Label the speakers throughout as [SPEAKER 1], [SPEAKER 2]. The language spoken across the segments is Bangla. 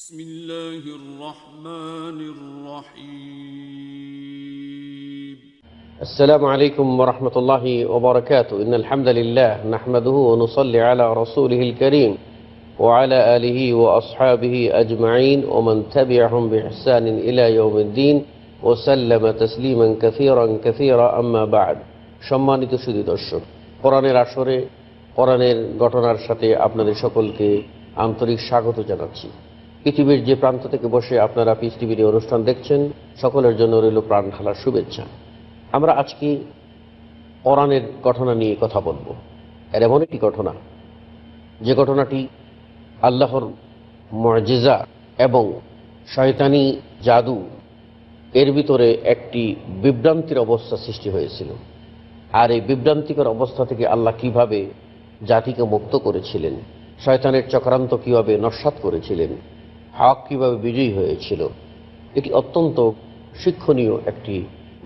[SPEAKER 1] بسم الله الرحمن الرحيم
[SPEAKER 2] السلام عليكم ورحمة الله وبركاته إن الحمد لله نحمده ونصلي على رسوله الكريم وعلى آله وأصحابه أجمعين ومن تبعهم بإحسان إلى يوم الدين وسلم تسليما كثيرا كثيرا أما بعد সম্মানিত সুদী দর্শক কোরআনের আসরে কোরআনের ঘটনার সাথে আপনাদের সকলকে আন্তরিক স্বাগত জানাচ্ছি পৃথিবীর যে প্রান্ত থেকে বসে আপনারা পিস টিভির অনুষ্ঠান দেখছেন, সকলের জন্য রইল প্রাণ ঢালার শুভেচ্ছা। আমরা আজকে কোরআনের ঘটনা নিয়ে কথা বলব। এর এমন একটি ঘটনা, যে ঘটনাটি আল্লাহর মর্জিজা এবং শয়তানি জাদু এর ভিতরে একটি বিভ্রান্তির অবস্থা সৃষ্টি হয়েছিল। আর এই বিভ্রান্তিকর অবস্থা থেকে আল্লাহ কীভাবে জাতিকে মুক্ত করেছিলেন, শয়তানের চক্রান্ত কীভাবে নস্বাত করেছিলেন হক কীভাবে বিজয়ী হয়েছিল এটি অত্যন্ত শিক্ষণীয় একটি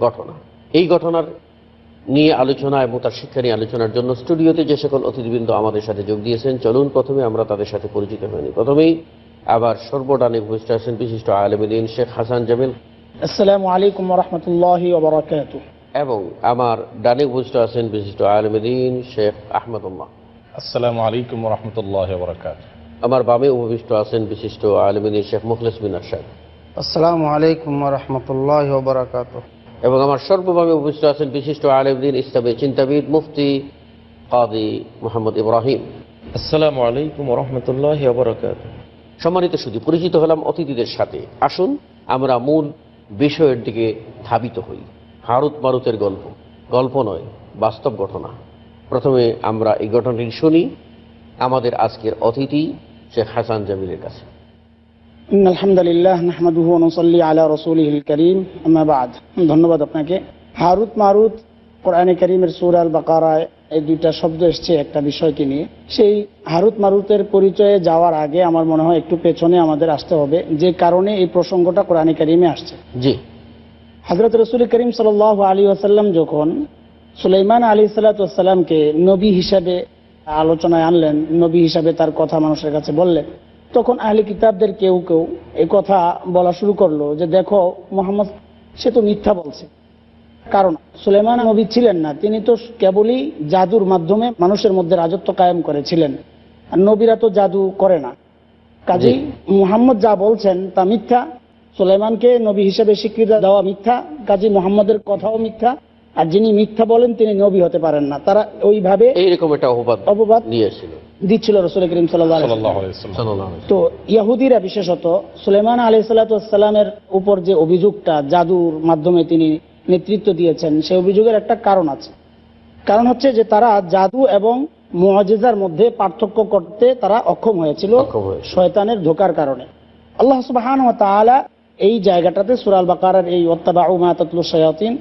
[SPEAKER 2] ঘটনা। এই ঘটনার নিয়ে আলোচনা এবং তার শিক্ষা নিয়ে আলোচনার জন্য স্টুডিওতে যে সকল অতিথিবৃন্দ আমাদের সাথে যোগ দিয়েছেন চলুন প্রথমে আমরা তাদের সাথে পরিচিত হয়নি প্রথমেই আবার সর্বডানে উপস্থিত আছেন বিশিষ্ট আলমদিন শেখ হাসান জামিল।
[SPEAKER 3] আসসালামু আলাইকুম রহমতুল্লাহি
[SPEAKER 2] এবং আমার ডানে উপস্থিত আছেন বিশিষ্ট আলমদিন শেখ আহমদুল্লাহ।
[SPEAKER 4] আসসালামু আলাইকুম রহমতুল্লাহ বরকাত
[SPEAKER 2] আমার বামে উপবিষ্ট আছেন বিশিষ্ট আলমদিন শেখ মুখলেস বিন আরশাদ।
[SPEAKER 5] আসসালামু আলাইকুম রহমতুল্লাহ বরাকাত
[SPEAKER 2] এবং আমার সর্বভাবে উপস্থিত আছেন বিশিষ্ট আলমদিন ইসলামী চিন্তাবিদ মুফতি কাদি মোহাম্মদ ইব্রাহিম।
[SPEAKER 6] আসসালামু আলাইকুম রহমতুল্লাহ বরকাত
[SPEAKER 2] সম্মানিত শুধু পরিচিত হলাম অতিথিদের সাথে। আসুন আমরা মূল বিষয়ের দিকে ধাবিত হই। হারুত মারুতের গল্প। গল্প নয় বাস্তব ঘটনা। প্রথমে আমরা এই ঘটনাটি শুনি। আমাদের আজকের অতিথি শেখ হাসান জামিলের কাছে।
[SPEAKER 3] আলহামদুলিল্লাহ নাহমাদুহু ওয়া আলা রাসূলিহিল কারীম আম্মা ধন্যবাদ আপনাকে। হারুত মারুত কোরআনে কারীমের সূরা আল বাকারায় এই দুইটা শব্দ এসেছে একটা বিষয়কে নিয়ে। সেই হারুত মারুতের পরিচয়ে যাওয়ার আগে আমার মনে হয় একটু পেছনে আমাদের আসতে হবে যে কারণে এই প্রসঙ্গটা কোরআনে কারীমে আসছে।
[SPEAKER 2] জি।
[SPEAKER 3] হজরত রসুল করিম সাল আলী আসাল্লাম যখন সুলাইমান আলী সাল্লাতামকে নবী হিসাবে আলোচনায় আনলেন নবী হিসাবে তার কথা মানুষের কাছে বললেন। তখন আহলি কিতাবদের কেউ কেউ এই কথা বলা শুরু করল যে দেখো মোহাম্মদ সে তো মিথ্যা বলছে। কারণ সুলেমান নবী ছিলেন না তিনি তো কেবলই জাদুর মাধ্যমে মানুষের মধ্যে রাজত্ব কায়েম করেছিলেন। আর নবীরা তো জাদু করে না। কাজেই মুহাম্মদ যা বলছেন তা মিথ্যা। সুলেমানকে নবী হিসেবে স্বীকৃতি দেওয়া মিথ্যা। কাজী মোহাম্মদের কথাও মিথ্যা। আর যিনি মিথ্যা বলেন তিনি নবী হতে পারেন না। তারা ওইভাবে
[SPEAKER 2] এইরকম একটা অপবাদ
[SPEAKER 3] অপবাদ
[SPEAKER 2] নিয়েছিল।
[SPEAKER 3] দিচ্ছিল রসুল করিম সাল্লাহ তো ইয়াহুদিরা বিশেষত সুলেমান আলি সাল্লাতামের উপর যে অভিযোগটা জাদুর মাধ্যমে তিনি নেতৃত্ব দিয়েছেন সেই অভিযোগের একটা কারণ আছে। কারণ হচ্ছে যে তারা জাদু এবং মুআজিজার মধ্যে পার্থক্য করতে তারা অক্ষম হয়েছিল শয়তানের ধোকার কারণে। আল্লাহ সুবহান ওয়া এই জায়গাটাতে সুরাল বাকারার এই ওয়াত্তাবাউ মা তাতলু শায়াতিন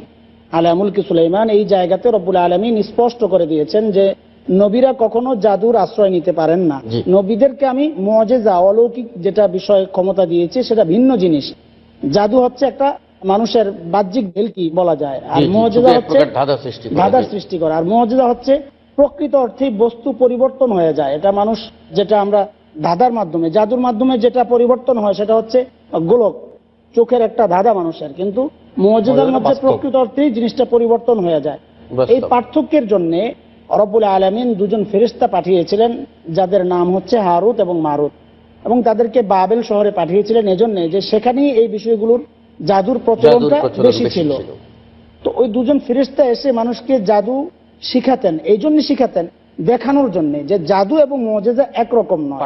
[SPEAKER 3] আলা মুলকি সুলাইমান এই জায়গাতে রব্বুল আলামিন স্পষ্ট করে দিয়েছেন যে নবীরা কখনো জাদুর আশ্রয় নিতে পারেন না। নবীদেরকে আমি মজেজা অলৌকিক যেটা বিষয় ক্ষমতা দিয়েছি সেটা ভিন্ন জিনিস। জাদু হচ্ছে একটা মানুষের বাহ্যিক ভেলকি বলা যায়। আর মজেজা হচ্ছে ধাঁধার সৃষ্টি করা। আর মজেজা হচ্ছে প্রকৃত অর্থে বস্তু পরিবর্তন হয়ে যায়। এটা মানুষ যেটা আমরা ধাঁধার মাধ্যমে জাদুর মাধ্যমে যেটা পরিবর্তন হয় সেটা হচ্ছে গোলক। চোখের একটা ধাঁধা মানুষের। কিন্তু মজেদার
[SPEAKER 4] মজেদা
[SPEAKER 3] মধ্যে প্রকৃত অর্থেই জিনিসটা পরিবর্তন হয়ে যায়। এই পার্থক্যের জন্য রব্বুল আলমিন দুজন ফেরিস্তা পাঠিয়েছিলেন যাদের নাম হচ্ছে হারুত এবং মারুত এবং তাদেরকে বাবেল শহরে পাঠিয়েছিলেন। এজন্য যে সেখানেই এই বিষয়গুলোর জাদুর প্রচলনটা বেশি ছিল। তো ওই দুজন ফেরিস্তা এসে মানুষকে জাদু শিখাতেন। এই জন্য শিখাতেন দেখানোর জন্য যে জাদু এবং মজেজা একরকম নয়।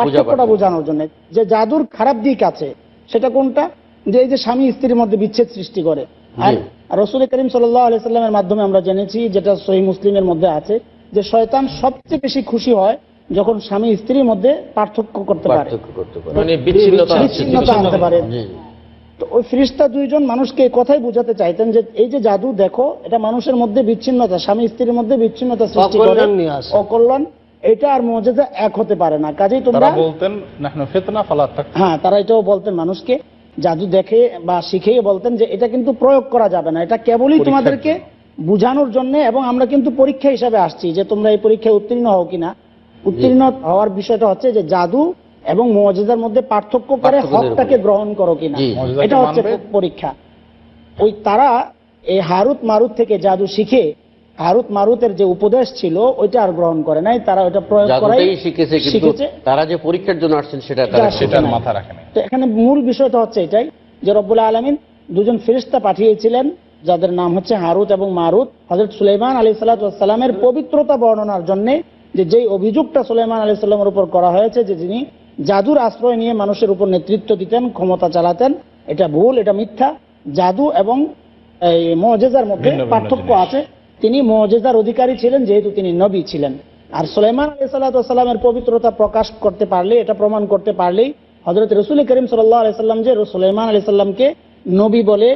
[SPEAKER 2] পার্থক্যটা
[SPEAKER 3] বোঝানোর জন্য যে জাদুর খারাপ দিক আছে সেটা কোনটা? যে এই যে স্বামী স্ত্রীর মধ্যে বিচ্ছেদ সৃষ্টি করে। আর রসুল করিম সাল্লামের মাধ্যমে আমরা জেনেছি যেটা সহি মুসলিমের মধ্যে আছে যে শয়তান সবচেয়ে বেশি খুশি হয় যখন স্বামী স্ত্রীর মধ্যে পার্থক্য করতে পারে।
[SPEAKER 6] মানে বিচ্ছিন্নতা
[SPEAKER 3] আনতে পারে। তো ওই ফিরিস্তা দুইজন মানুষকে এই কথাই বোঝাতে চাইতেন যে এই যে জাদু দেখো এটা মানুষের মধ্যে বিচ্ছিন্নতা স্বামী স্ত্রীর মধ্যে বিচ্ছিন্নতা সৃষ্টি করে।
[SPEAKER 5] অকল্যাণ
[SPEAKER 3] এটা আর মজেজা এক হতে পারে না। কাজেই
[SPEAKER 4] তারা
[SPEAKER 3] তোমরা
[SPEAKER 4] বলতেন নাহনু ফিতনা ফালা তাক
[SPEAKER 3] হ্যাঁ তারা এটাও বলতেন মানুষকে জাদু দেখে বা শিখেই বলতেন যে এটা কিন্তু প্রয়োগ করা যাবে না। এটা কেবলই তোমাদেরকে বুঝানোর জন্য এবং আমরা কিন্তু পরীক্ষা হিসাবে আসছি যে তোমরা এই পরীক্ষায় উত্তীর্ণ হও কিনা। উত্তীর্ণ হওয়ার বিষয়টা হচ্ছে যে জাদু এবং মজেদার মধ্যে পার্থক্য করে হকটাকে গ্রহণ করো কিনা। এটা হচ্ছে পরীক্ষা। ওই তারা এই হারুত মারুত থেকে জাদু শিখে হারুত মারুতের যে উপদেশ ছিল ওইটা আর গ্রহণ করে নাই। তারা ওইটা প্রয়োগ করাই
[SPEAKER 2] শিখেছে কিন্তু তারা যে পরীক্ষার জন্য আসছেন সেটা
[SPEAKER 4] সেটার মাথা রাখে
[SPEAKER 3] তো এখানে মূল বিষয়টা হচ্ছে এটাই যে রব্বুল আলমিন দুজন ফেরিস্তা পাঠিয়েছিলেন যাদের নাম হচ্ছে হারুত এবং মারুত। হজরত সুলাইমান আলী সাল্লামের পবিত্রতা বর্ণনার জন্য যে যেই অভিযোগটা সুলেমান আলী সাল্লামের উপর করা হয়েছে যে যিনি জাদুর আশ্রয় নিয়ে মানুষের উপর নেতৃত্ব দিতেন ক্ষমতা চালাতেন এটা ভুল এটা মিথ্যা। জাদু এবং এই মজেজার মধ্যে পার্থক্য আছে। তিনি মজেজার অধিকারী ছিলেন যেহেতু তিনি নবী ছিলেন। আর সুলাইমান আলী সাল্লামের পবিত্রতা প্রকাশ করতে পারলে এটা প্রমাণ করতে পারলেই হজরত রসুল করিম সাল্লাহ আলাইসাল্লাম যে সুলাইমান আলি সাল্লামকে নবী বলে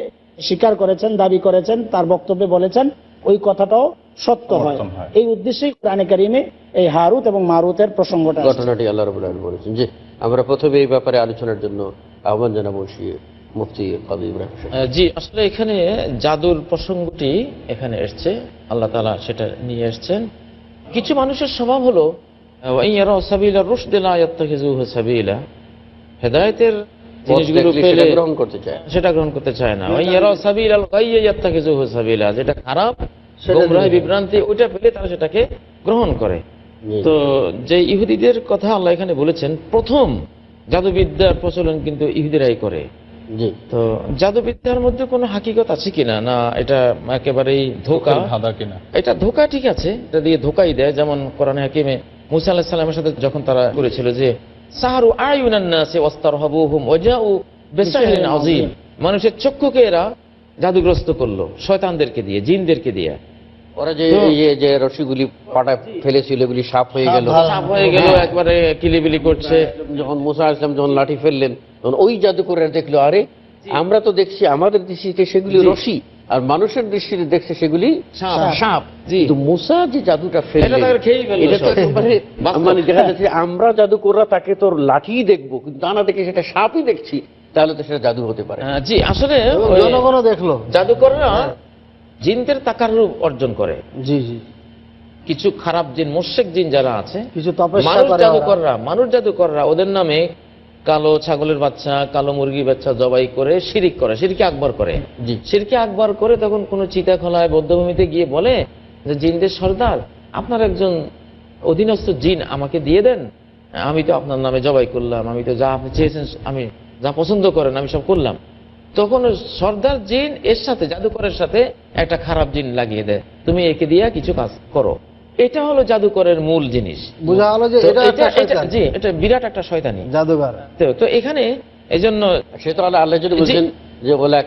[SPEAKER 3] স্বীকার করেছেন দাবি করেছেন তার বক্তব্যে বলেছেন ওই কথাটাও সত্য হয়। এই উদ্দেশ্যেই কোরআনে কারিমে এই হারুত এবং মারুতের প্রসঙ্গটা
[SPEAKER 2] ঘটনাটি আল্লাহ রবুল আলম বলেছেন। যে আমরা প্রথমে এই ব্যাপারে আলোচনার জন্য আহ্বান জানাব মুফতি কাদি ইব্রাহিম
[SPEAKER 6] জি আসলে এখানে জাদুর প্রসঙ্গটি এখানে এসছে। আল্লাহ তালা সেটা নিয়ে এসছেন। কিছু মানুষের স্বভাব হলো হেদায়তের
[SPEAKER 2] সেটা গ্রহণ করতে চায়
[SPEAKER 6] সেটা গ্রহণ করতে চায় না। যেটা খারাপ বিভ্রান্তি ওইটা পেলে তারা সেটাকে গ্রহণ করে। তো যে ইহুদিদের কথা আল্লাহ এখানে বলেছেন প্রথম জাদুবিদ্যার প্রচলন কিন্তু ইহুদিরাই করে।
[SPEAKER 2] জি।
[SPEAKER 6] তো জাদুবিদ্যার মধ্যে কোনো হাকিকত আছে কিনা? না এটা একেবারেই ধোকা।
[SPEAKER 4] ধাঁধা কিনা?
[SPEAKER 6] এটা ধোকা ঠিক আছে এটা দিয়ে ধোকাই দেয়। যেমন কোরআন হাকিমে মুসা আল্লাহ সাল্লামের সাথে যখন তারা করেছিল যে সাহারু আয়ুনান্নাসে ওয়াস্তারহাবুহুম ওয়াজাউ বিসাহরিন আযীম। মানুষের চক্ষুকে এরা জাদুগ্রস্ত করল শয়তানদেরকে দিয়ে জিনদেরকে দিয়ে।
[SPEAKER 2] ওরা যে এই যে- যে রশিগুলি পাটা ফেলেছিল এগুলি সাপ হয়ে গেল।
[SPEAKER 6] সাপ হয়ে গেল। একবারে কিলিবিলি করছে।
[SPEAKER 2] যখন মুসা ইসলাম যখন লাঠি ফেললেন তখন ওই জাদুকরেরা দেখল আরে আমরা তো দেখছি আমাদের দৃষ্টিতে সেগুলি রশি আর মানুষের দৃষ্টিতে দেখছে সেগুলি
[SPEAKER 6] সাপ।
[SPEAKER 2] কিন্তু মুসা যে জাদুটা ফেললেন
[SPEAKER 6] এটা
[SPEAKER 2] তো।
[SPEAKER 6] বাস্তব।
[SPEAKER 2] মানে দেখা যাচ্ছে আমরা জাদুকররা তাকে তোর লাঠি দেখব কিন্তু তা না দেখে সেটা সাপই দেখছি তাহলে তো সেটা জাদু হতে পারে।
[SPEAKER 6] আহ, জি আসলে
[SPEAKER 5] জনগণও দেখল।
[SPEAKER 6] জাদুকররা জিনদের তাকার রূপ অর্জন করে।
[SPEAKER 5] জি জি।
[SPEAKER 6] কিছু খারাপ জিন মোশেক জিন যারা আছে
[SPEAKER 5] কিছু
[SPEAKER 6] মানুষ জাদুকররা মানুষ জাদুকররা ওদের নামে কালো ছাগলের বাচ্চা কালো মুরগি বাচ্চা জবাই করে শিরিক করে শিরকে আকবর করে।
[SPEAKER 2] জি।
[SPEAKER 6] শিরকে আকবর করে তখন কোনো চিতা খোলায় বৌদ্ধভূমিতে গিয়ে বলে যে জিনদের সর্দার আপনার একজন অধীনস্থ জিন আমাকে দিয়ে দেন। আমি তো আপনার নামে জবাই করলাম আমি তো যা আপনি চেয়েছেন আমি যা পছন্দ করেন আমি সব করলাম। তখন সর্দার জিন এর সাথে জাদুকরের সাথে একটা খারাপ জিন লাগিয়ে দেয়। তুমি একে দিয়ে কিছু কাজ করো। এটা হলো জাদুকরের মূল জিনিস।
[SPEAKER 5] বোঝা গেল যে এটা একটা
[SPEAKER 6] এটা- এটা-
[SPEAKER 5] শয়তান,
[SPEAKER 6] জি এটা বিরাট একটা শয়তানি।
[SPEAKER 5] জাদুঘর।
[SPEAKER 6] তো তো এখানে এই জন্য
[SPEAKER 2] সে আল্লাহ আল্লাহ যদি বলছেন যে বলে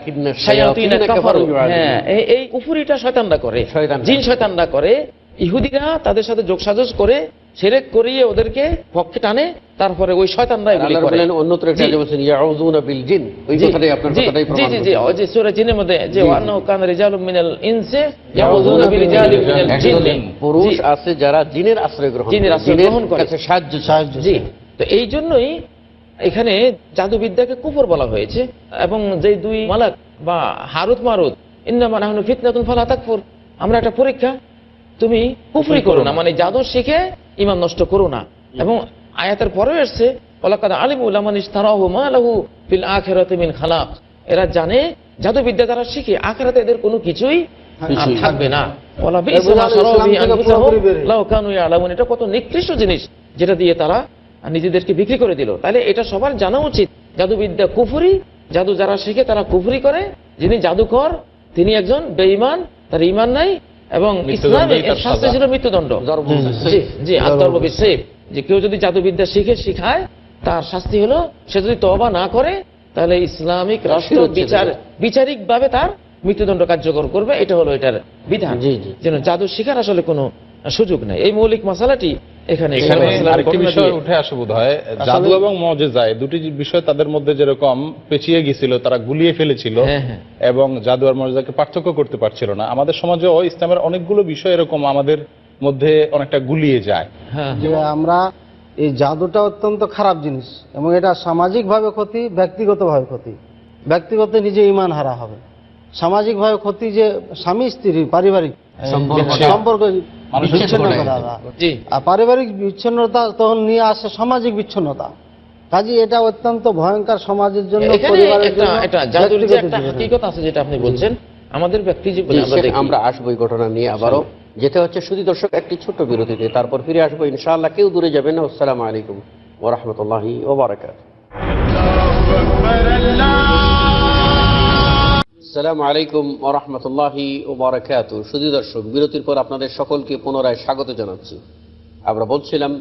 [SPEAKER 6] হ্যাঁ এই- কুফুরিটা শয়তানরা করে। জিন শয়তানরা করে। ইহুদিরা তাদের সাথে যোগসাজস করে সেরেক করিয়ে ওদেরকে পক্ষে টানে তারপরে ওই শয়তানরা করে।
[SPEAKER 2] বলেন অন্যত্র একটা
[SPEAKER 6] জি।
[SPEAKER 2] ইয়াউযুনা বিল জিন ওই কথাটাই আপনার কথাটাই প্রমাণ
[SPEAKER 6] জি জি
[SPEAKER 2] করছে।
[SPEAKER 6] সূরা জিনের মধ্যে যে ওয়ান্নাহু কানা রিজালুম মিনাল ইনসি ইয়াউযুনা বিরিজালিম মিনাল
[SPEAKER 2] একদল পুরুষ আছে যারা জিনের আশ্রয় গ্রহণ
[SPEAKER 6] জিনের
[SPEAKER 2] করে,
[SPEAKER 6] আশ্রয় গ্রহণ করে।
[SPEAKER 2] সাহায্য
[SPEAKER 5] সাহায্য
[SPEAKER 6] জি। তো এই জন্যই এখানে জাদুবিদ্যাকে কুফর বলা হয়েছে এবং যে দুই মালাক বা হারুত মারুত ইন্নামা নাহনু ফিতনাতুন ফালা তাকফুর আমরা একটা পরীক্ষা তুমি কুফরি করো না। মানে জাদু শিখে ইমান নষ্ট করো না। এবং আয়াতের পরেও এসছে ওলাকাদ ইস্তারাহু ফিল আখিরাতি মিন খালাক। এরা জানে জাদুবিদ্যা তারা শিখে আখিরাতে এদের কোনো কিছুই থাকবে না। কানু ইয়ালামুন। এটা কত নিকৃষ্ট জিনিস যেটা দিয়ে তারা নিজেদেরকে বিক্রি করে দিল। তাহলে এটা সবার জানা উচিত। জাদুবিদ্যা কুফুরি জাদু যারা শিখে তারা কুফরি করে। যিনি জাদুকর তিনি একজন বেঈমান তার ইমান নাই। এবং ইসলামে শাস্তি ছিল মৃত্যুদণ্ড। জি আত্মর্বিসেফ যে কেউ যদি জাদুবিদ্যা শিখে শিখায় তার শাস্তি হলো সে যদি তবা না করে তাহলে ইসলামিক রাষ্ট্র বিচার। বিচারিক ভাবে তার মৃত্যুদণ্ড কার্যকর করবে। এটা হলো এটার বিধান। যেন জাদু শিখার আসলে কোনো সুযোগ নেই। এই মৌলিক মশালাটি এখানে
[SPEAKER 4] এখানে আরেকটি বিষয় উঠে আসে বোধ হয় জাদু এবং দুটি বিষয় তাদের মধ্যে যেরকম পেঁচিয়ে গেছিল তারা গুলিয়ে ফেলেছিল
[SPEAKER 6] হ্যাঁ, হ্যাঁ।
[SPEAKER 4] এবং জাদু আর মজেজাকে পার্থক্য করতে পারছিল না। আমাদের সমাজেও ইসলামের অনেকগুলো বিষয় এরকম আমাদের মধ্যে অনেকটা গুলিয়ে যায়।
[SPEAKER 6] হ্যাঁ
[SPEAKER 5] যে আমরা এই জাদুটা অত্যন্ত খারাপ জিনিস এবং এটা সামাজিকভাবে ক্ষতি ব্যক্তিগতভাবে ক্ষতি। ব্যক্তিগত নিজে ইমান হারা হবে। সামাজিকভাবে ক্ষতি যে স্বামী স্ত্রী পারিবারিক সম্পর্ক আর পারিবারিক বিচ্ছিন্নতা তখন নিয়ে আসে সামাজিক বিচ্ছিন্নতা। কাজে এটা অত্যন্ত ভয়ঙ্কর সমাজের জন্য
[SPEAKER 6] আছে যেটা আপনি বলছেন আমাদের ব্যক্তি জীবনে আমরা
[SPEAKER 2] আসব এই ঘটনা নিয়ে আবারও। যেতে হচ্ছে শুধু দর্শক একটি ছোট্ট বিরতিতে তারপর ফিরে আসব ইনশাআল্লাহ। কেউ দূরে যাবেন না। আসসালামু আলাইকুম ওরহমতুল্লাহি ওবরাকাত আসসালামু আলাইকুম ওরহমতুল্লাহি ওবরাকাত। দর্শক, বিরতির পর আপনাদের সকলকে পুনরায় স্বাগত জানাচ্ছি। আমরা বলছিলাম,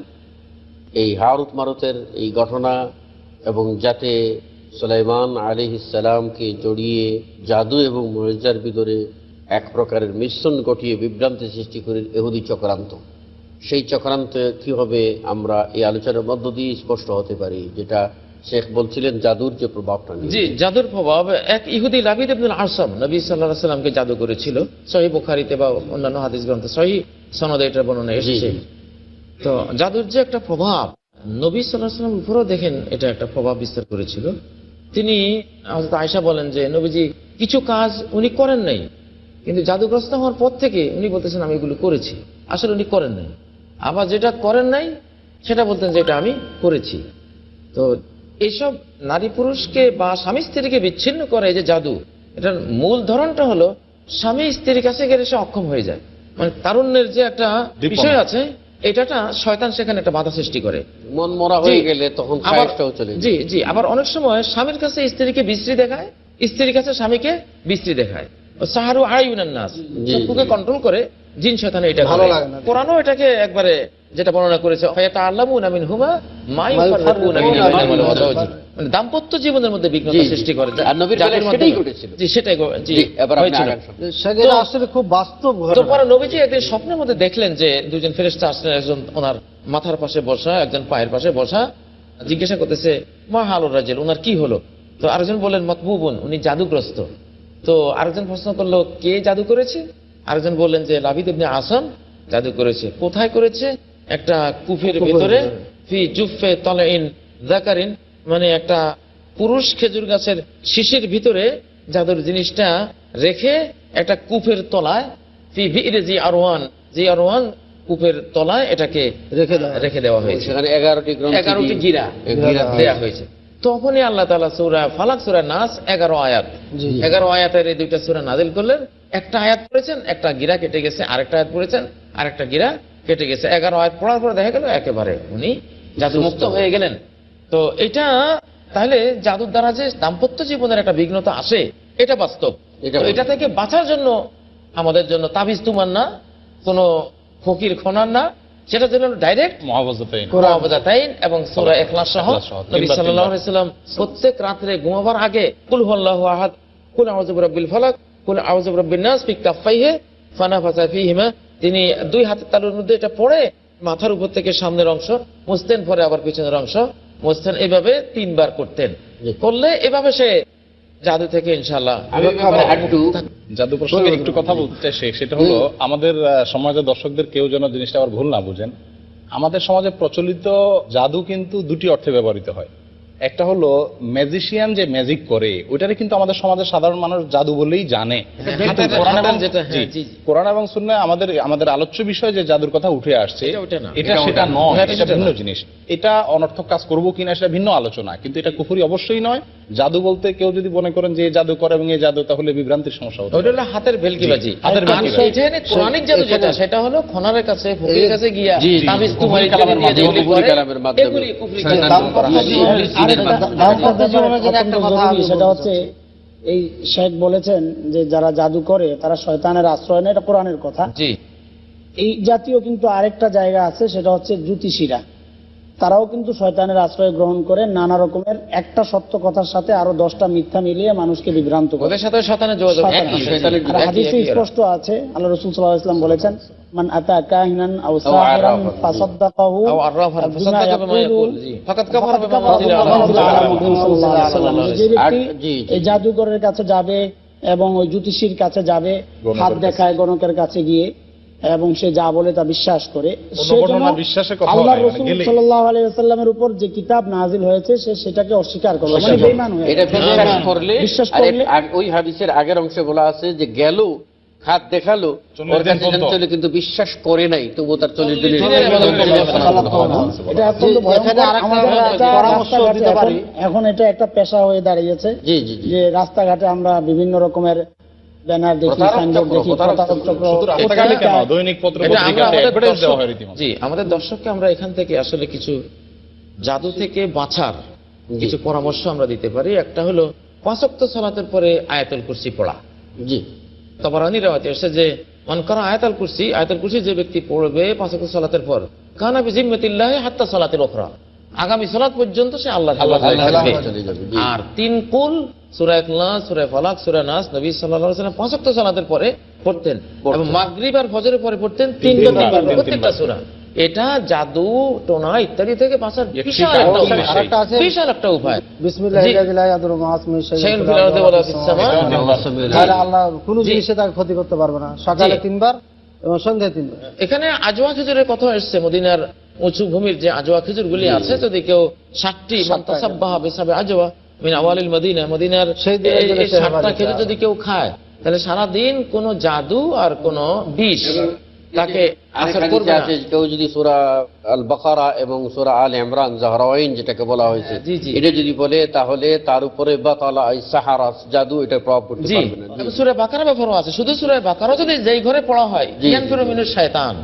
[SPEAKER 2] এই হারুত মারুতের এই ঘটনা এবং যাতে সুলাইমান আলী ইসালামকে জড়িয়ে জাদু এবং মরিজার ভিতরে এক প্রকারের মিশ্রণ ঘটিয়ে বিভ্রান্তি সৃষ্টি করে এহুদি চক্রান্ত। সেই চক্রান্ত কীভাবে আমরা এই আলোচনার মধ্য দিয়ে স্পষ্ট হতে পারি, যেটা শেখ বলছিলেন জাদুর যে প্রভাবটা
[SPEAKER 6] জি জাদুর প্রভাব। এক ইহুদি লাবিদ ইবনুল আসাম নবী সাল্লাল্লাহু সাল্লামকে জাদু করেছিল। সহি বুখারীতে বা অন্যান্য হাদিস গ্রন্থে সহি সনদে এটা বর্ণনা এসেছে। তো জাদুর যে একটা প্রভাব নবী সাল্লাহ সাল্লাম উপরেও দেখেন এটা একটা প্রভাব বিস্তার করেছিল। তিনি হযরত আয়সা বলেন যে নবীজি কিছু কাজ উনি করেন নাই। কিন্তু জাদুগ্রস্ত হওয়ার পর থেকে উনি বলতেছেন আমি এগুলো করেছি। আসলে উনি করেন নাই। আবার যেটা করেন নাই সেটা বলতেন যে এটা আমি করেছি। তো এইসব নারী পুরুষকে বা স্বামী স্ত্রীকে বিচ্ছিন্ন করে যে জাদু এটার মূল ধরনটা হলো স্বামী স্ত্রীর কাছে গেলে সে অক্ষম হয়ে যায়। মানে তারুণ্যের যে একটা বিষয় আছে এটাটা শয়তান সেখানে একটা বাধা সৃষ্টি করে।
[SPEAKER 2] মন মরা হয়ে গেলে তখন
[SPEAKER 6] জি জি। আবার অনেক সময় স্বামীর কাছে স্ত্রীকে বিশ্রী দেখায় স্ত্রীর কাছে স্বামীকে বিশ্রী দেখায়। ও সাহারু আইউনান নাস। চক্ষুকে কন্ট্রোল করে জিন শয়তান এটা
[SPEAKER 5] ভালো লাগে না।
[SPEAKER 6] কোরআনও এটাকে একবারে যেটা বর্ণনা করেছে আল্লামুনা। মানে দাম্পত্য জীবনের মধ্যে বিঘ্নতা সৃষ্টি করে
[SPEAKER 2] আর নবীর বেলায় সেটাই ঘটেছিল।
[SPEAKER 6] জি সেটাই জি
[SPEAKER 2] জি, এবার
[SPEAKER 6] হয়েছিল।
[SPEAKER 5] সেগুলো আসলে খুব বাস্তব
[SPEAKER 6] তো পরে নবীজি একদিন স্বপ্নের মধ্যে দেখলেন যে দুজন ফেরেস্তা আসলেন একজন ওনার মাথার পাশে বসা একজন পায়ের পাশে বসা জিজ্ঞাসা করতেছে মা হালো রাজেল ওনার কি হলো তো আরেকজন বললেন মতবুবন উনি জাদুগ্রস্ত তো আরেকজন প্রশ্ন করল কে জাদু করেছে আরেকজন বললেন যে লাবিদ ইবনে আসাম জাদু করেছে। কোথায় করেছে? একটা কুফের ভিতরে ফি জুফে তলাইন জাকারিন মানে একটা পুরুষ খেজুর গাছের শিশির ভিতরে জাদুর জিনিসটা রেখে একটা কূপের তলায় ফি বিরে জি আরওয়ান জি আরওয়ান কূপের তলায় এটাকে
[SPEAKER 5] রেখে দেওয়া
[SPEAKER 6] রেখে দেওয়া হয়েছে।
[SPEAKER 2] সেখানে এগারোটি গ্রন্থি
[SPEAKER 6] এগারোটি গিরা
[SPEAKER 5] দেওয়া
[SPEAKER 6] দেয়া হয়েছে। তখনই আল্লাহ তালা সুরা ফালাক সুরা নাস এগারো আয়াত। এগারো আয়াতের এই দুইটা সুরা নাজিল করলেন। একটা আয়াত পড়েছেন একটা গিরা কেটে গেছে আরেকটা আয়াত পড়েছেন আরেকটা গিরা কেটে গেছে। এগারো আয়াত পড়ার পরে দেখা গেল একেবারে উনি জাদুমুক্ত হয়ে গেলেন। তো এটা তাহলে জাদুর দ্বারা যে দাম্পত্য জীবনের একটা বিঘ্নতা আসে এটা বাস্তব।
[SPEAKER 2] এটা
[SPEAKER 6] থেকে বাঁচার জন্য আমাদের জন্য তাবিজ তুমার না কোনো ফকির খনার না সেটা জন্য ডাইরেক্ট
[SPEAKER 4] মহাবজাতাইন।
[SPEAKER 6] এবং সূরা ইখলাস সহ নবী সাল্লাল্লাহু আলাইহি সাল্লাম প্রত্যেক রাতে ঘুমাবার আগে কুল আহাদ কুল আউযু বিরাব্বিল ফালাক কুল ফি কাফাইহি ফীহিমা। তিনি দুই হাতের তালুর মধ্যে এটা পড়ে মাথার উপর থেকে সামনের অংশ মুছতেন পরে আবার পিছনের অংশ। মুছতেন এভাবে তিনবার করতেন। করলে এভাবে সে জাদু থেকে ইনশাআল্লাহ
[SPEAKER 2] আমি এবার একটু
[SPEAKER 4] জাদু প্রসঙ্গে একটু কথা বলতে চাই সেটা হলো আমাদের সমাজের দর্শকদের কেউ যেন জিনিসটা আবার ভুল না বুঝেন। আমাদের সমাজে প্রচলিত জাদু কিন্তু দুটি অর্থে ব্যবহৃত হয়। একটা হলো ম্যাজিশিয়ান যে ম্যাজিক করে ওইটারে কিন্তু আমাদের সমাজের সাধারণ মানুষ জাদু বলেই জানে।
[SPEAKER 6] হ্যাঁ,
[SPEAKER 4] কিন্তু
[SPEAKER 6] হাতের-
[SPEAKER 4] কোরআন এবং
[SPEAKER 6] হ্যাঁ,
[SPEAKER 4] সুন্নাহ আমাদের আমাদের আলোচ্য বিষয় যে জাদুর কথা উঠে আসছে
[SPEAKER 6] এটা ওটা না।
[SPEAKER 4] এটা
[SPEAKER 2] এটা
[SPEAKER 4] সেটা নয়
[SPEAKER 6] হ্যাঁ,
[SPEAKER 4] এটা
[SPEAKER 6] সেটা
[SPEAKER 4] ভিন্ন জিনিস। এটা অনর্থক কাজ করব কিনা সেটা ভিন্ন আলোচনা কিন্তু এটা কুফুরি অবশ্যই নয়। জাদু বলতে কেউ যদি মনে করেন যে জাদু করে এবং এই জাদু তাহলে বিভ্রান্তির সমস্যা হতে
[SPEAKER 6] ওটা হলো হাতের ভেলকিবাজি
[SPEAKER 4] জি, হাতের
[SPEAKER 6] কোরআনিক জাদু যেটা সেটা হলো খনারের কাছে ফকির কাছে গিয়া তাবিজ
[SPEAKER 2] কুফরি
[SPEAKER 6] তুমারি
[SPEAKER 2] কালামের মাধ্যমে, কুফরি কালামের মাধ্যমে।
[SPEAKER 5] একটা কথা
[SPEAKER 3] সেটা হচ্ছে এই শেখ বলেছেন যে যারা জাদু করে তারা শয়তানের আশ্রয় নেয় এটা কোরআনের কথা।
[SPEAKER 6] জি।
[SPEAKER 3] এই জাতীয় কিন্তু আরেকটা জায়গা আছে সেটা হচ্ছে জ্যোতিষীরা। তারাও কিন্তু শয়তানের আশ্রয় গ্রহণ করে নানা রকমের একটা সত্য কথার সাথে আরও দশটা মিথ্যা মিলিয়ে মানুষকে বিভ্রান্ত করে হাদিসে স্পষ্ট আছে আল্লাহ রসুল সাল্লাল্লাহু আলাইহি ওয়াসাল্লাম বলেছেন মান আতা কাহিনান আও
[SPEAKER 2] আও
[SPEAKER 3] সাহিরান ফাসাদ্দাকাহু
[SPEAKER 6] আও আররাফান ফাসাদ্দাকা বিমা
[SPEAKER 3] ইয়াকুল,
[SPEAKER 6] জি। ফাকাদ কাফারা বিমা উনজিলা আলা
[SPEAKER 3] উনজিলা আলা
[SPEAKER 6] মুহাম্মাদিন
[SPEAKER 3] মুহাম্মাদিন সাল্লাল্লাহু আলাইহি ওয়াসাল্লাম। যে ব্যক্তি
[SPEAKER 2] আর- জি, জি।
[SPEAKER 3] এই জাদুকরের কাছে যাবে এবং ওই জ্যোতিষীর কাছে যাবে হাত দেখায় গণকের কাছে গিয়ে এবং সে যা বলে তা বিশ্বাস করে। আল্লাহ
[SPEAKER 4] মানে
[SPEAKER 3] রসুল উপর যে কিতাব নাজিল হয়েছে সে সেটাকে অস্বীকার করল মানে বেঈমান হয়ে
[SPEAKER 2] এটা বিশ্বাস করলে
[SPEAKER 3] বিশ্বাস করলে-
[SPEAKER 2] ওই হাদিসের আগের অংশে বলা আছে যে গেল হাত দেখাল কিন্তু বিশ্বাস করে নাই তবুও তার চল্লিশ দিনের।
[SPEAKER 5] এখানে
[SPEAKER 3] এটা একটা পেশা হয়ে দাঁড়িয়েছে।
[SPEAKER 2] জি জি জি।
[SPEAKER 3] যে রাস্তাঘাটে আমরা বিভিন্ন রকমের ব্যানার দেখি
[SPEAKER 2] চক্র,
[SPEAKER 3] দেখি
[SPEAKER 4] দৈনিক পত্র
[SPEAKER 6] জি আমাদের দর্শককে আমরা এখান থেকে আসলে কিছু জাদু থেকে বাঁচার কিছু পরামর্শ আমরা দিতে পারি। একটা হলো পাঁচক্ত সালাতের পরে আয়াতুল কুরসি পড়া।
[SPEAKER 2] জি।
[SPEAKER 6] এসে যে মন করা আয়াতুল কুরসি আয়াতুল কুরসি যে ব্যক্তি পড়বে পাঁচক্ত সালাতের পর কানা বিজিম্মতিল্লাহ হাত্তা সালাতের ওখরা আগামী সালাত পর্যন্ত সে আল্লাহ আর তিন কুল সুরা সুরা ফালাক সুরা নাস নবী সালাতের পরে পড়তেন এবং মাগরিব আর ফজরের পরে পড়তেন তিন প্রত্যেকটা। এটা জাদু টোনা ইত্যাদি থেকে বাঁচার বিশাল একটা উপায়।
[SPEAKER 5] আল্লাহ কোনো জিনিসে তাকে ক্ষতি করতে পারবে না। সকালে তিনবার এবং সন্ধ্যায় তিনবার।
[SPEAKER 6] এখানে আজওয়া খেজুরের কথা এসছে। মদিনার উঁচু ভূমির যে আজওয়া খেজুরগুলি আছে যদি কেউ ষাটটি বিসাবে আজওয়া মিন আওয়ালিল মদিনা মদিনার। যদি কেউ খায় তাহলে সারাদিন কোনো জাদু আর কোনো বিষ তাকে
[SPEAKER 2] কেউ যদি সূরা আল বাকারা এবং সূরা আল ইমরান জাহরাইন যেটাকে বলা হয়েছে
[SPEAKER 6] জি, জি।
[SPEAKER 2] এটা যদি বলে তাহলে তার উপরে বাতালা আই জাদু এটা প্রভাব
[SPEAKER 6] জি।
[SPEAKER 2] পারবে না।
[SPEAKER 6] সূরা বাকারা ব্যাপারও আছে। শুধু সূরা বাকারা যদি যেই ঘরে পড়া হয় জ্ঞান শয়তান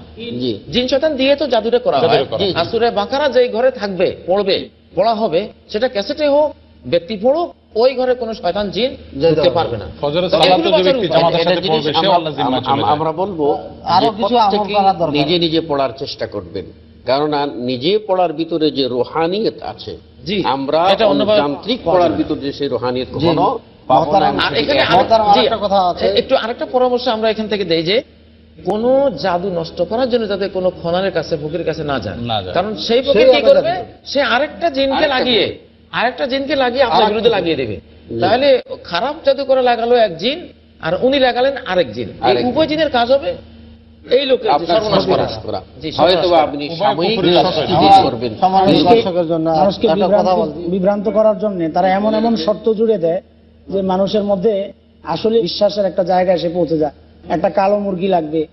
[SPEAKER 2] জি।
[SPEAKER 6] জিন শয়তান দিয়ে তো জাদুটা করা হয়।
[SPEAKER 4] জাদুটা করা
[SPEAKER 2] হয়।
[SPEAKER 6] আর সূরা বাকারা যেই ঘরে থাকবে পড়বে পড়া হবে সেটা ক্যাসেটে হোক ব্যক্তি পড়ুক ওই ঘরে কোনো শয়তান জিন
[SPEAKER 5] যেতে
[SPEAKER 6] ঢুকতে পারবে না।
[SPEAKER 4] ফজরের সালাত যে ব্যক্তি জামাতের সাথে পড়বে সে
[SPEAKER 2] আমরা- বলব আরও
[SPEAKER 5] কিছু আমল করা দরকার।
[SPEAKER 2] নিজে নিজে পড়ার চেষ্টা করবেন। কারণ নিজে পড়ার ভিতরে যে রোহানিয়ত আছে আমরা যান্ত্রিক পড়ার ভিতরে যে সেই রোহানিয়ত কখনো।
[SPEAKER 6] একটু আরেকটা পরামর্শ আমরা এখান থেকে দেই যে কোন জাদু নষ্ট করার জন্য যাতে কোনো খনারের কাছে ফকির কাছে না যায়। কারণ সেই ফকির কি করবে? সে আরেকটা জিনকে লাগিয়ে আরেকটা জিনকে লাগিয়ে আপনার বিরুদ্ধে লাগিয়ে দেবে। তাহলে খারাপ জাদু করে লাগালো এক জিন আর উনি লাগালেন আরেক জিন। উভয় জিনের কাজ হবে এই লোকের সর্বনাশ করা।
[SPEAKER 2] হয়তো আপনি সাময়িক করবেন।
[SPEAKER 3] মানুষকে- বিভ্রান্ত করার জন্য তারা এমন এমন শর্ত জুড়ে দেয় যে মানুষের মধ্যে আসলে বিশ্বাসের একটা জায়গায় এসে পৌঁছে যায়। একটা কালো মুরগি লাগবে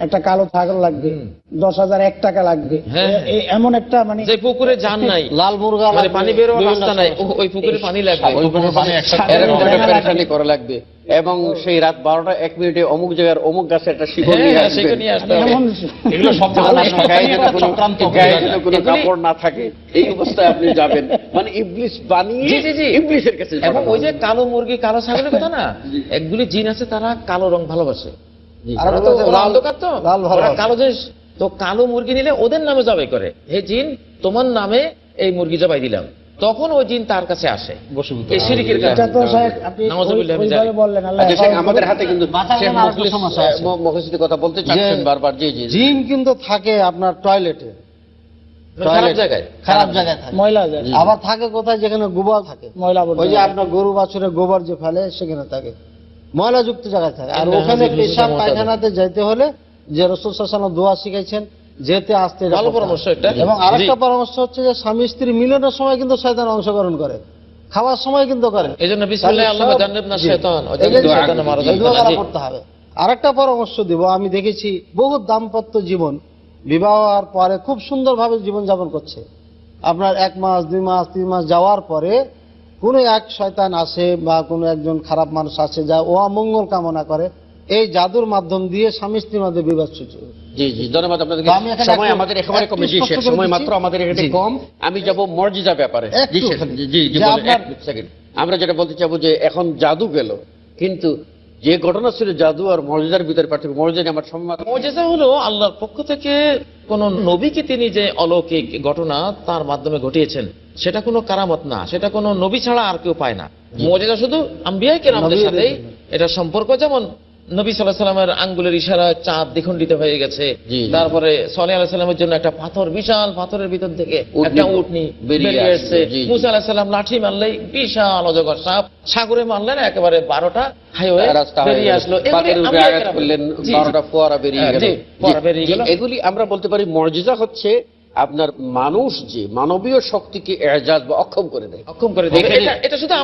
[SPEAKER 3] একটা কালো ছাগল লাগবে দশ হাজার এক টাকা লাগবে।
[SPEAKER 6] হ্যাঁ,
[SPEAKER 3] এমন একটা মানে
[SPEAKER 6] যে পুকুরে যান নাই
[SPEAKER 5] লাল মুরগা
[SPEAKER 6] মানে পানি
[SPEAKER 5] বিভিন্ন
[SPEAKER 6] রাস্তা নাই ওই পুকুরে পানি লাগবে।
[SPEAKER 4] ওই পুকুরের পানি একসাথে
[SPEAKER 2] এরকম একটা পেরেশানি করা লাগবে। এবং সেই রাত বারোটা এক মিনিটে অমুক জায়গার অমুক গাছে একটা শিকড়
[SPEAKER 6] হ্যাঁ,
[SPEAKER 2] নিয়ে আসবেন।
[SPEAKER 6] সেটা নিয়ে আসতে হবে।
[SPEAKER 3] এমন
[SPEAKER 4] এগুলো সব থেকে
[SPEAKER 2] গায়ে
[SPEAKER 4] শয়তানি
[SPEAKER 2] যেন
[SPEAKER 4] একটা
[SPEAKER 2] কোনো- কাপড় না থাকে। এই অবস্থায় আপনি যাবেন। মানে ইবলিস বানিয়ে। ইবলিসের কাছে
[SPEAKER 6] এবং ওই যে কালো মুরগি কালো ছাগলের কথা না একগুলি জিন আছে তারা কালো রং ভালোবাসে।
[SPEAKER 5] আর
[SPEAKER 6] তো
[SPEAKER 5] লাল-
[SPEAKER 6] অন্ধকার তো।
[SPEAKER 5] লাল
[SPEAKER 6] ওরা কালো জিনিস তো কালো মুরগি নিলে ওদের নামে জবাই করে। হে জিন তোমার নামে এই মুরগি জবাই দিলাম। তখন ওই জিন তার কাছে আসে।
[SPEAKER 2] আচ্ছা আমাদের হাতে কিন্তু কথা বলতে চাচ্ছেন বারবার। জি জি।
[SPEAKER 5] জিন কিন্তু থাকে আপনার টয়লেটে।
[SPEAKER 6] খারাপ
[SPEAKER 5] টয়লেট।
[SPEAKER 6] জায়গায়।
[SPEAKER 5] খারাপ জায়গায় থাকে।
[SPEAKER 3] ময়লা
[SPEAKER 5] আবার থাকে কোথায়? যেখানে গোবর থাকে।
[SPEAKER 3] ময়লা
[SPEAKER 5] ওই যে আপনার গরু বাছুরের গোবর যে ফেলে সেখানে থাকে। ময়লাযুক্ত জায়গায় থাকে আর ওখানে পেশাব পায়খানাতে যেতে হলে যে রসুল সাল্লাল্লাহু দোয়া শিখাইছেন যেতে আসতে
[SPEAKER 6] ভালো পরামর্শ। এটা।
[SPEAKER 5] এবং আরেকটা। পরামর্শ হচ্ছে যে স্বামী স্ত্রী মিলনের সময় কিন্তু শয়তান অংশগ্রহণ করে খাওয়ার সময় কিন্তু করে
[SPEAKER 6] এই জন্য।
[SPEAKER 5] করতে হবে আরেকটা পরামর্শ দিব আমি দেখেছি বহু দাম্পত্য জীবন বিবাহ হওয়ার পরে খুব সুন্দরভাবে জীবন যাপন করছে আপনার এক মাস দুই মাস তিন মাস যাওয়ার পরে কোনো এক শয়তান আসে বা কোনো একজন খারাপ মানুষ আসে যা ও অমঙ্গল কামনা করে এই জাদুর মাধ্যম দিয়ে স্বামী স্ত্রীর মধ্যে বিবাদ সৃষ্টি
[SPEAKER 2] জি জি ধন্যবাদ আপনাদেরকে। সময় আমাদের একেবারে কমে জি সময় মাত্র আমাদের এখানে কম। আমি যাব মর্যাদা ব্যাপারে। জি। জি জি সেকেন্ড আমরা যেটা বলতে চাবো যে এখন জাদু গেল কিন্তু যে ঘটনা ছিল জাদু আর মর্যাদার ভিতরে পার্থক্য মর্যাদা আমার সময় মাত্র-
[SPEAKER 6] মজেজা হলো আল্লাহর পক্ষ থেকে কোন নবীকে তিনি যে অলৌকিক ঘটনা তার মাধ্যমে ঘটিয়েছেন। সেটা কোনো কারামত না সেটা কোনো নবী ছাড়া আর কেউ পায় না। মজেজা শুধু আম্বিয়াই কেরামদের সাথেই এটা সম্পর্ক যেমন নবী সাল্লাহ সাল্লামের আঙ্গুলের ইশারা চাঁদ দ্বিখণ্ডিত হয়ে গেছে। তারপরে সলে আলাহ সাল্লামের জন্য একটা পাথর বিশাল পাথরের ভিতর থেকে একটা উটনি
[SPEAKER 2] বেরিয়ে আসছে।
[SPEAKER 6] মুসা আলাহ সাল্লাম লাঠি মারলেই বিশাল অজগর সাপ সাগরে মারলেন একেবারে বারোটা
[SPEAKER 2] হয়ে।
[SPEAKER 6] এগুলি
[SPEAKER 2] আমরা বলতে পারি মর্যাদা হচ্ছে আপনার মানুষ যে মানবীয় শক্তিকে এজাজ বা অক্ষম করে দেয়।
[SPEAKER 6] অক্ষম করে
[SPEAKER 2] দেয়।
[SPEAKER 6] এটা শুধু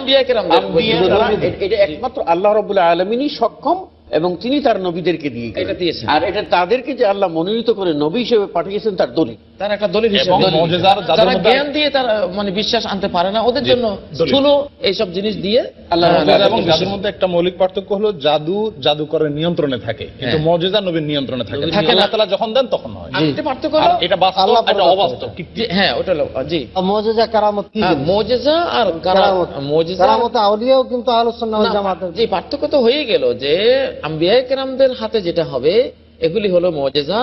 [SPEAKER 2] এটা একমাত্র আল্লাহ রবুল্লাহ আলমিনই সক্ষম এবং তিনি তার নবীদেরকে দিয়ে
[SPEAKER 6] এটা দিয়েছেন।
[SPEAKER 2] আর এটা তাদেরকে যে আল্লাহ মনোনীত করে নবী হিসেবে পাঠিয়েছেন তার দলিল।
[SPEAKER 6] তার একটা দলিল যারা জ্ঞান দিয়ে তার মানে বিশ্বাস আনতে পারে না। ওদের জন্য। স্থূল এইসব জিনিস দিয়ে
[SPEAKER 2] আল্লাহ
[SPEAKER 4] এবং জাদুর মধ্যে একটা মৌলিক পার্থক্য হলো জাদু জাদুকরের নিয়ন্ত্রণে থাকে। কিন্তু
[SPEAKER 6] হ্যাঁ।
[SPEAKER 4] মজেজা নবীর নিয়ন্ত্রণে থাকে। আল্লাহ তাআলা যখন দেন তখন হয়।
[SPEAKER 6] পার্থক্য হলো
[SPEAKER 4] এটা বাস্তব
[SPEAKER 5] আল্লাহ
[SPEAKER 4] এটা অবাস্তব।
[SPEAKER 6] হ্যাঁ ওটা হলো জি।
[SPEAKER 5] মজেজা কারামত কি?
[SPEAKER 6] হ্যাঁ, আর
[SPEAKER 5] কারামত।
[SPEAKER 6] মোজেজা
[SPEAKER 5] কারামতে আউলিয়াও কিন্তু জামাতের।
[SPEAKER 6] জি পার্থক্য তো হয়ে গেল যে আম্বিয়া কেরামদের হাতে যেটা হবে এগুলি হলো মজেজা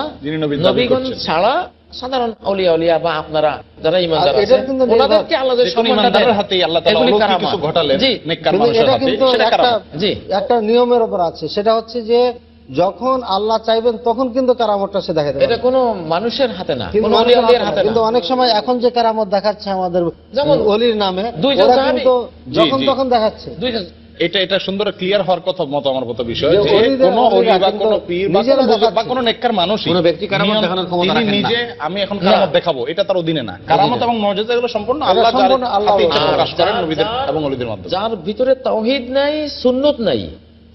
[SPEAKER 6] নবীগণ ছাড়া সাধারণ আউলিয়া উলিয়া বা আপনারা যারা ইমানদার
[SPEAKER 5] আর
[SPEAKER 6] আছে
[SPEAKER 5] এটার কিন্তু নির্ভর-
[SPEAKER 6] ওনাদেরকে আল্লাহ যে
[SPEAKER 4] যে
[SPEAKER 6] সম্মানটা
[SPEAKER 4] হাতেই আল্লাহ তাআলা অলৌকিক কিছু ঘটালেন
[SPEAKER 6] জি।
[SPEAKER 4] নেককার মানুষের হাতে সেটা
[SPEAKER 5] একটা
[SPEAKER 6] জি।
[SPEAKER 5] একটা নিয়মের উপর আছে। সেটা হচ্ছে যে যখন আল্লাহ চাইবেন তখন কিন্তু কারামতটা সে দেখাতে
[SPEAKER 6] এটা কোনো মানুষের হাতে না
[SPEAKER 5] কিন্তু
[SPEAKER 6] কোনো
[SPEAKER 5] হাতে না। কিন্তু অনেক সময় এখন যে কারামত দেখাচ্ছে আমাদের
[SPEAKER 6] যেমন
[SPEAKER 5] অলির নামে
[SPEAKER 6] দুইজন সাহাবী-
[SPEAKER 5] যখন তখন দেখাচ্ছে।
[SPEAKER 6] দুইজন
[SPEAKER 4] এটা এটা সুন্দর ক্লিয়ার হওয়ার কথা মত আমার মতো বিষয়
[SPEAKER 5] যে
[SPEAKER 4] কোনো অলি বা
[SPEAKER 5] কিন্তু
[SPEAKER 4] কোনো পীর বা কোনো বা কোনো নেককার মানুষই
[SPEAKER 2] কোনো ব্যক্তি কারামত দেখানোর ক্ষমতা রাখেন না।
[SPEAKER 4] নিজে আমি এখন কারামত দেখাবো এটা তার অধীনে না। কারামত এবং মর্যাদা এগুলো সম্পূর্ণ আল্লাহ
[SPEAKER 5] সম্পূর্ণ
[SPEAKER 4] যার
[SPEAKER 5] আল্লাহ।
[SPEAKER 4] প্রকাশ করেন নবীদের এবং অলিদের মাধ্যমে।
[SPEAKER 6] যার ভিতরে তাওহিদ নাই সুন্নত নাই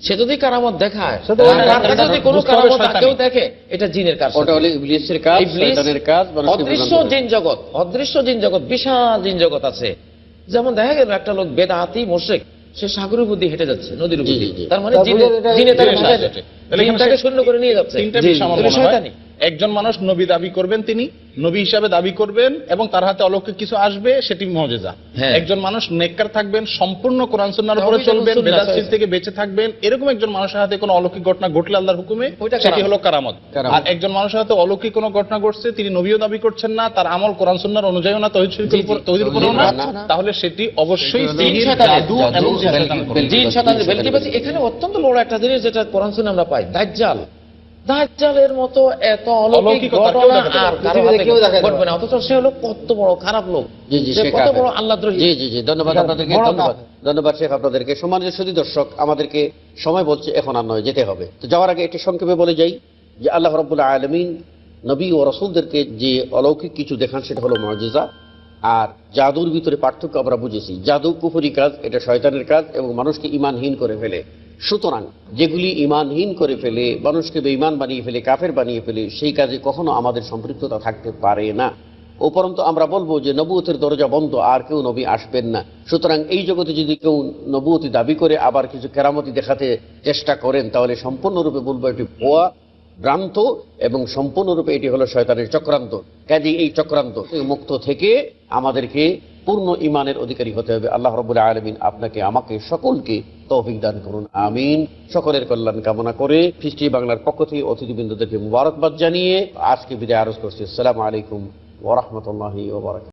[SPEAKER 6] সে যদি কারামত দেখায় যদি কোনো কারামত কেউ দেখে এটা জিনের কাজ।
[SPEAKER 2] ওটা হলো ইবলিসের কাজ
[SPEAKER 6] ইবলিস,
[SPEAKER 2] শয়তানের কাজ
[SPEAKER 6] অদৃশ্য জিন জগৎ অদৃশ্য জিন জগৎ বিশাল জিন জগৎ আছে। যেমন দেখা গেল একটা লোক বেদাতি মোশেক সে সাগরের বুদ্ধি হেঁটে যাচ্ছে নদীর উপর
[SPEAKER 2] জি।
[SPEAKER 6] তার মানে জিনে তাকে শূন্য করে নিয়ে যাচ্ছে।
[SPEAKER 4] তিনটা বিষয় আমার মনে হয়।
[SPEAKER 6] শয়তানি।
[SPEAKER 4] একজন মানুষ নবী দাবি করবেন তিনি নবী হিসাবে দাবি করবেন এবং তার হাতে অলৌকিক কিছু আসবে সেটি মজেজা
[SPEAKER 6] হ্যাঁ।
[SPEAKER 4] একজন মানুষ নেককার থাকবেন সম্পূর্ণ কোরআন সুন্নাহর উপরে চলবেন
[SPEAKER 6] সহি।
[SPEAKER 4] থেকে বেঁচে থাকবেন এরকম একজন মানুষের হাতে কোনো অলৌকিক ঘটনা ঘটলে আল্লাহর হুকুমে সেটি
[SPEAKER 6] কারামত।
[SPEAKER 4] হলো কারামত। আর একজন মানুষের হাতে অলৌকিক কোনো ঘটনা ঘটছে তিনি নবীও দাবি করছেন না তার আমল কোরআন সুন্নাহর অনুযায়ী না উপর তহিদের উপরেও না। তাহলে সেটি অবশ্যই
[SPEAKER 6] এখানে অত্যন্ত বড় একটা জিনিস যেটা কোরআন শুনে আমরা পাই দাজ্জাল দাজ্জালের মতো এত অলৌকিক ঘটনা আর
[SPEAKER 5] কারও
[SPEAKER 6] হাতে ঘটবে না অথচ সে হলো কত বড় খারাপ লোক।
[SPEAKER 2] জি জি
[SPEAKER 6] সে কত বড় আল্লাহ
[SPEAKER 2] জি জি জি ধন্যবাদ আপনাদেরকে ধন্যবাদ। ধন্যবাদ শেখ আপনাদেরকে। সম্মানিত সুদী দর্শক আমাদেরকে সময় বলছে এখন আর নয় যেতে হবে। তো যাওয়ার আগে একটি সংক্ষেপে বলে যাই যে আল্লাহ রব্বুল্লাহ আলমিন নবী ও রসুলদেরকে যে অলৌকিক কিছু দেখান সেটা হলো মর্যাদা আর জাদুর ভিতরে পার্থক্য আমরা বুঝেছি। জাদু কুফুরি কাজ এটা শয়তানের কাজ এবং মানুষকে ইমানহীন করে ফেলে। সুতরাং যেগুলি ইমানহীন করে ফেলে, মানুষকে বেঈমান বানিয়ে ফেলে, কাফের বানিয়ে ফেলে, সেই কাজে কখনো আমাদের সম্পৃক্ততা থাকতে পারে না। উপরন্ত আমরা বলব যে নবুয়তের দরজা বন্ধ, আর কেউ নবী আসবেন না। সুতরাং এই জগতে যদি কেউ নবুয়তি দাবি করে, আবার কিছু কেরামতি দেখাতে চেষ্টা করেন, তাহলে সম্পূর্ণরূপে বলব একটি ভুয়া ভ্রান্ত এবং সম্পূর্ণরূপে এটি হলো শয়তানের চক্রান্ত। কাজে এই চক্রান্ত মুক্ত থেকে আমাদেরকে পূর্ণ ইমানের অধিকারী হতে হবে। আল্লাহ রবুল্লা আলমিন আপনাকে, আমাকে সকলকে তৌফিক দান করুন। আমিন। সকলের কল্যাণ কামনা করে ফিস্টি বাংলার পক্ষ থেকে অতিথিবৃন্দদেরকে মুবারকবাদ জানিয়ে আজকে বিদায় আরজ করছি। আসসালামু আলাইকুম ওরহমতুল্লাহি ওবরাকাত